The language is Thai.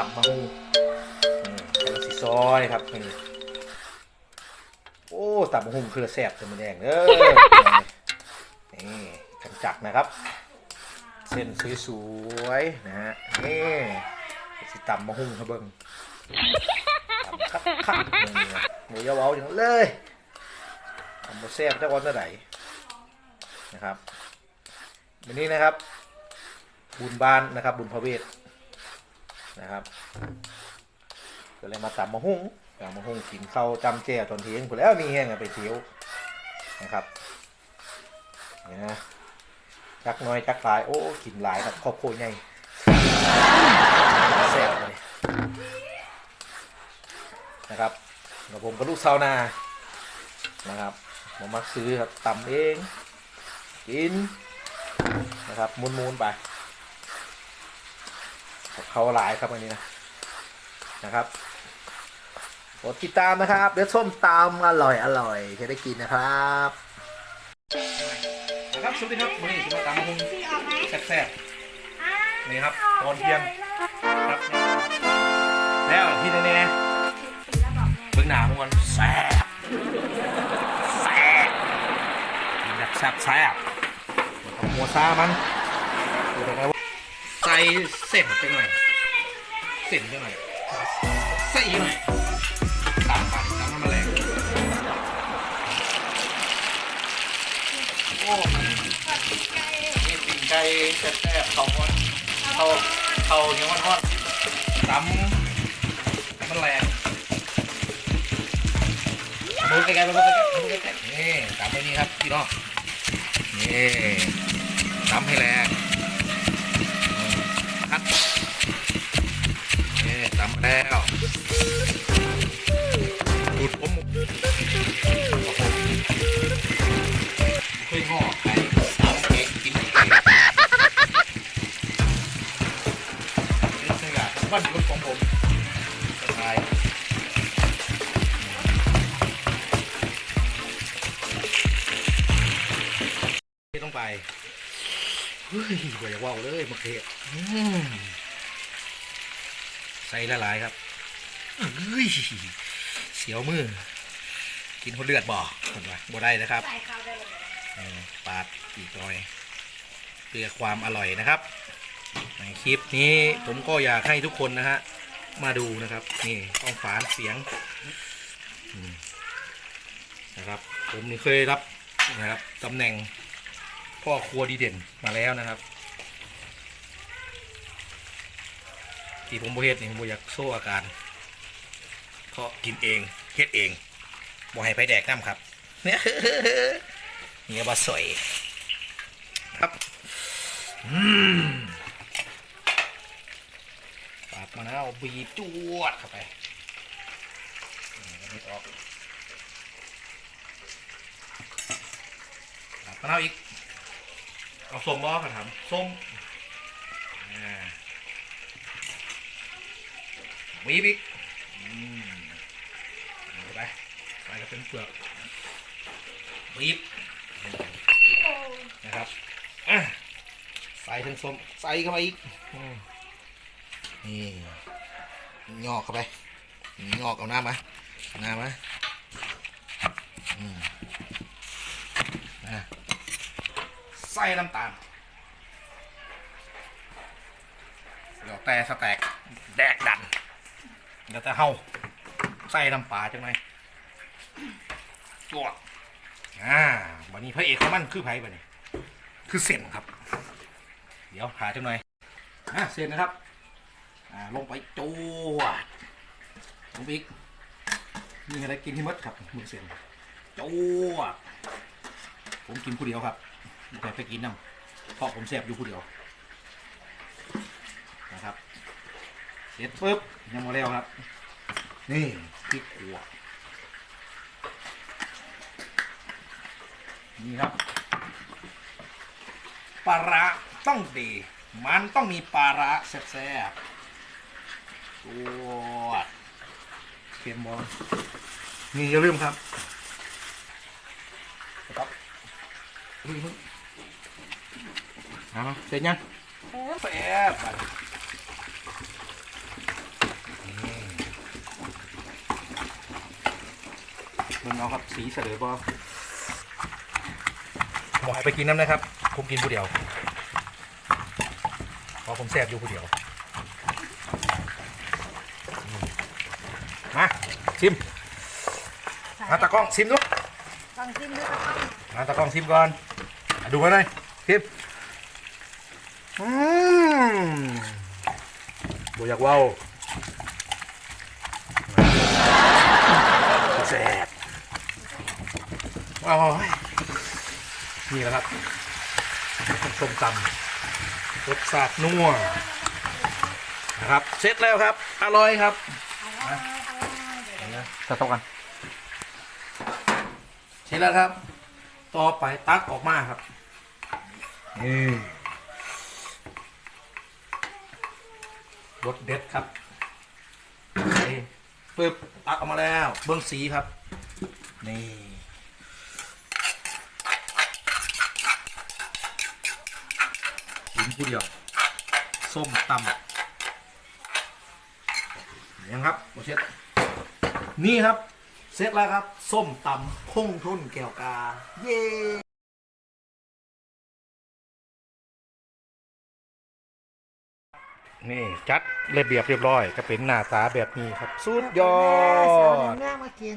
ตับมาหูอืมกำลังสีซอยครับนี่โอ้ตับมาหูคือแซ่บจะมาแดงเด้อนี่กันจักนะครับ เส้นสวยๆนะฮะนี่สิตำมาหุ้งครับเบิ้งตำคักคักๆหมูยาวเอาอย่างเลยตำมาแซ่บจักวันเท่าไหร่นะครับวันนี้นะครับ บุญบ้านนะครับ บุญพระเวท นะครับก็เลยมาตำมาหุ้งตำมาหุ้งกินข้าวจำแจ่วตอนเที่ยงผมแล้วมีแห้งไปเที่ยวนะครับนี่นะจักน้อยจักหลายโอ้กินหลายครับครอบครัวใหญ่แซ่บเลยนะครับกับผมกับลูกชาวนานะครับผมมักซื้อครับตำเอง กินนะครับมูนมูนๆไป เขาหลายครับอันนี้นะนะครับกดติดตามนะครับ เดี๋ยวส้มตำอร่อยอร่อยจะได้กินนะครับนะครับสวัสดีครับวันนี้จะมาตามมาหุงแซ่บๆนี่ครับตอนเที่ยงครับแล้วที่แน่ๆเบื้องหน้ามันก่อนแซ่บแซ่บกินแบบแซ่บแซ่บของหัวซามันดูตรงไหนว่าใส่เส้นไปหน่อยเส้นไปหน่อยใส่อีกหน่อยตามไปตามน้ำแมลงโอ้นี่ปิ่งไก่แซ่บๆเขาฮอดเขาเขาเหนียวมันฮอดตำมันแรงมือไกลๆมือไกลๆมือไกลๆนี่ตำไปนี่ครับพี่น้องนี่ตำให้แรงอื ครับนี่ตำแล้วดูดผมเคยงอไก่ตำเองกินนี่คือการบ้านรถของผมสบาย เฮ้ยกว่าจะว่าวเลยมะเขือใส่ละลายครับเฮ้ยเสียวมือ กินคนเลือดบ่ผมว่าบ่ได้นะครับใส่ข้าวได้เลยเปาดอีกหน่อยเพื่อความอร่อยนะครับ ในคลิปนี้ผมก็อยากให้ทุกคนนะฮะมาดูนะครับ นี่ต้องฝานเสียงนะครับ ผมเคยรับนะครับตำแหน่ง พ่อครัวดีเด่นมาแล้วนะครับที่ผมบเฮ็ดนี่ผมบ่อยากโซ่อาการเพราะกินเองเฮ็ดเองบ่ให้ไปแดกน้ำครับเนี่ยเนี่ยบะสวยครับอืมปาดมะนาวบีบจวดเข้าไปนี่ก็ไม่ออกมะนาวอีก เอาส้มบ่กระถามส้มอ่าบีบอีกอืมเอาเข้าไปกระเป็นเปลือกบีบนะครับใส่ทั้งส้มใส่เข้าไปอีกนี่งอกเข้าไปงอกเอาหน้ามาหน้ามา ใส่น้ำตาลเดี๋ยวแต่สแต็กแดกดันเดี๋ยวแต่เฮาใส่น้ำปลาจังไหมจวดอ่าวันนี้พระเอกของมันคือไผ่บันนี้ คือเส้นครับ เดี๋ยวหาจังหน่อยอะเส้นนะครับอ่าลงไปจวดลงไปอีกนี่อะไรกินที่มดครับมือเส้นจวดผมกินผู้เดียวครับ ไม่ใครไปกินน้ำเพราะผมแสบอยู่ผู้เดียวนะครับ เสร็จปุ๊บยังมาแล้วครับ นี่พริกขัวนี่ครับปลาร้าต้องดี มันต้องมีปลาร้าแซ่บๆตัวเค็มบอลนี่อย่าลืมครับครับ เอามาเสร็จยัแซ่บมันเอาครับสีเสลยบอหมอยไปกินน้ำนะครับ ผมกินผู้เดียวเพราะผมแสบอยู่ผู้เดียว มา ชิมมาตะกล้องชิมดูลองชิมดูตะกองมาตะกล้องชิมก่อน ดูกันเลยชิม อืมบอยากเว้าแสบโอ้ยนี่แหละครับส้มตำรสชาตินัวนะครับเสร็จแล้วครับ อร่อยครับจะตกกันเสร็จแล้วครับ ต่อไปตักออกมาครับนี่ รสเด็ดครับนี่ปึ๊บตักออกมาแล้วเบื้องสีครับ นี่กินผู้เดียว ส้มตำยังครับโอเช็ดนี่ครับ เสร็จแล้วครับ ส้มตำพงทุ่นแก้วกา เย้ นี่จัดระเบียบเรียบร้อยก็เป็นหน้าตาแบบนี้ครับ สุดยอดเนื้อมากิน